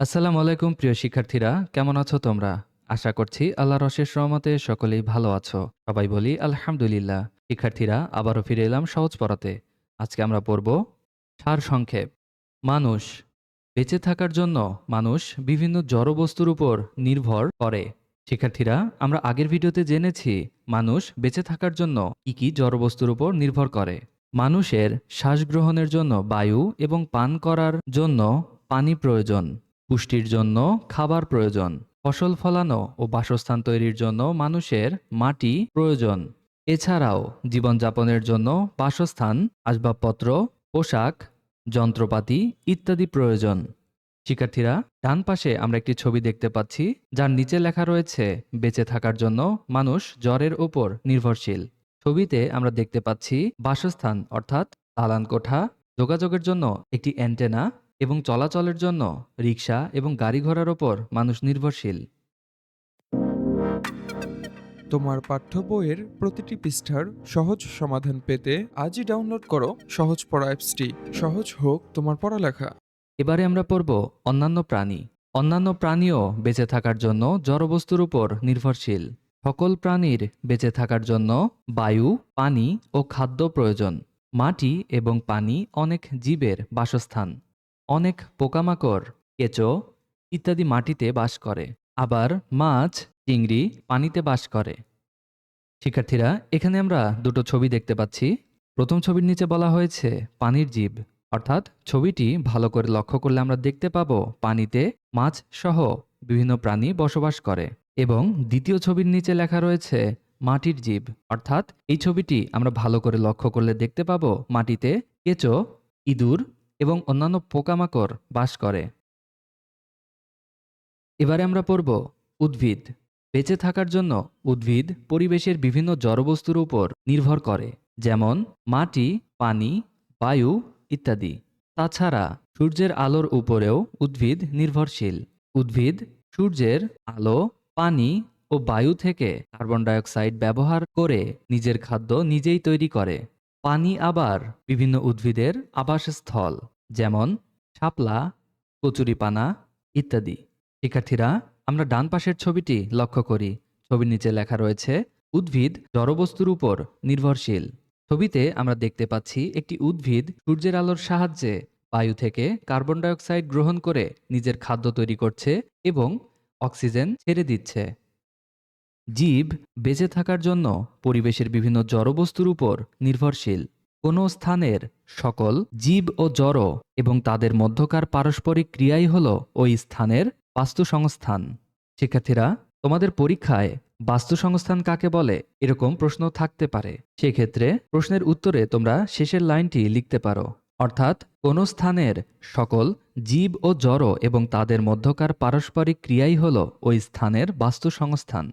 আসসালামু আলাইকুম, প্রিয় শিক্ষার্থীরা। কেমন আছো তোমরা? আশা করছি আল্লাহর অশেষ রহমতে সকলেই ভালো আছো। সবাই বলি আলহামদুলিল্লাহ। শিক্ষার্থীরা, আবারও ফিরে এলাম সহজ পড়াতে। আজকে আমরা পড়ব সার সংক্ষেপ। মানুষ। বেঁচে থাকার জন্য মানুষ বিভিন্ন জড়বস্তুর উপর নির্ভর করে। শিক্ষার্থীরা, আমরা আগের ভিডিওতে জেনেছি মানুষ বেঁচে থাকার জন্য কি কি জড়বস্তুর উপর নির্ভর করে। মানুষের শ্বাস গ্রহণের জন্য বায়ু এবং পান করার জন্য পানি প্রয়োজন। পুষ্টির জন্য খাবার প্রয়োজন, ফসল ফলানো ও বাসস্থান তৈরির জন্য মানুষের মাটি প্রয়োজন। এছাড়াও জীবনযাপনের জন্য বাসস্থান, আসবাবপত্র, পোশাক, যন্ত্রপাতি ইত্যাদি প্রয়োজন। শিক্ষার্থীরা, ডান পাশে আমরা একটি ছবি দেখতে পাচ্ছি, যার নিচে লেখা রয়েছে, বেঁচে থাকার জন্য মানুষ জ্বরের ওপর নির্ভরশীল। ছবিতে আমরা দেখতে পাচ্ছি বাসস্থান, অর্থাৎ দালান কোঠা যোগাযোগের জন্য একটি অ্যান্টেনা এবং চলাচলের জন্য রিক্সা এবং গাড়ি ঘোড়ার ওপর মানুষ নির্ভরশীল। তোমার পাঠ্য বইয়ের প্রতিটি পৃষ্ঠার সহজ সমাধান পেতে আজই ডাউনলোড করো সহজ পড়া অ্যাপসটি। সহজ হোক তোমার পড়ালেখা। এবারে আমরা পড়ব অন্যান্য প্রাণী। অন্যান্য প্রাণীও বেঁচে থাকার জন্য জড়বস্তুর উপর নির্ভরশীল। সকল প্রাণীর বেঁচে থাকার জন্য বায়ু পানি ও খাদ্য প্রয়োজন। মাটি এবং পানি অনেক জীবের বাসস্থান। অনেক পোকামাকড়, কেঁচো ইত্যাদি মাটিতে বাস করে। আবার মাছ, চিংড়ি পানিতে বাস করে। শিক্ষার্থীরা, এখানে আমরা দুটো ছবি দেখতে পাচ্ছি। প্রথম ছবির নিচে বলা হয়েছে পানির জীব। অর্থাৎ ছবিটি ভালো করে লক্ষ্য করলে আমরা দেখতে পাবো পানিতে মাছ সহ বিভিন্ন প্রাণী বসবাস করে। এবং দ্বিতীয় ছবির নিচে লেখা রয়েছে মাটির জীব। অর্থাৎ এই ছবিটি আমরা ভালো করে লক্ষ্য করলে দেখতে পাবো মাটিতে কেঁচো, ইঁদুর এবং অন্যান্য পোকামাকড় বাস করে। এবারে আমরা পড়ব উদ্ভিদ। বেঁচে থাকার জন্য উদ্ভিদ পরিবেশের বিভিন্ন জড়বস্তুর উপর নির্ভর করে, যেমন মাটি, পানি, বায়ু ইত্যাদি। তাছাড়া সূর্যের আলোর উপরেও উদ্ভিদ নির্ভরশীল। উদ্ভিদ সূর্যের আলো, পানি ও বায়ু থেকে কার্বন ডাইঅক্সাইড ব্যবহার করে নিজের খাদ্য নিজেই তৈরি করে। পানি আবার বিভিন্ন উদ্ভিদের আবাসস্থল, যেমন শাপলা, কচুরিপানা ইত্যাদি। শিক্ষার্থীরা, আমরা ডান পাশের ছবিটি লক্ষ্য করি। ছবির নিচে লেখা রয়েছে, উদ্ভিদ জড়বস্তুর উপর নির্ভরশীল। ছবিতে আমরা দেখতে পাচ্ছি একটি উদ্ভিদ সূর্যের আলোর সাহায্যে বায়ু থেকে কার্বন ডাইঅক্সাইড গ্রহণ করে নিজের খাদ্য তৈরি করছে এবং অক্সিজেন ছেড়ে দিচ্ছে। জীব বেঁচে থাকার জন্য পরিবেশের বিভিন্ন জড়বস্তুর উপর নির্ভরশীল। কোনো স্থানের সকল জীব ও জড় এবং তাদের মধ্যকার পারস্পরিক ক্রিয়াই হল ওই স্থানের বাস্তুসংস্থান। শিক্ষার্থীরা, তোমাদের পরীক্ষায় বাস্তুসংস্থান কাকে বলে এরকম প্রশ্ন থাকতে পারে। সেক্ষেত্রে প্রশ্নের উত্তরে তোমরা শেষের লাইনটি লিখতে পারো। অর্থাৎ, কোনো স্থানের সকল জীব ও জড় এবং তাদের মধ্যকার পারস্পরিক ক্রিয়াই হল ওই স্থানের বাস্তুসংস্থান।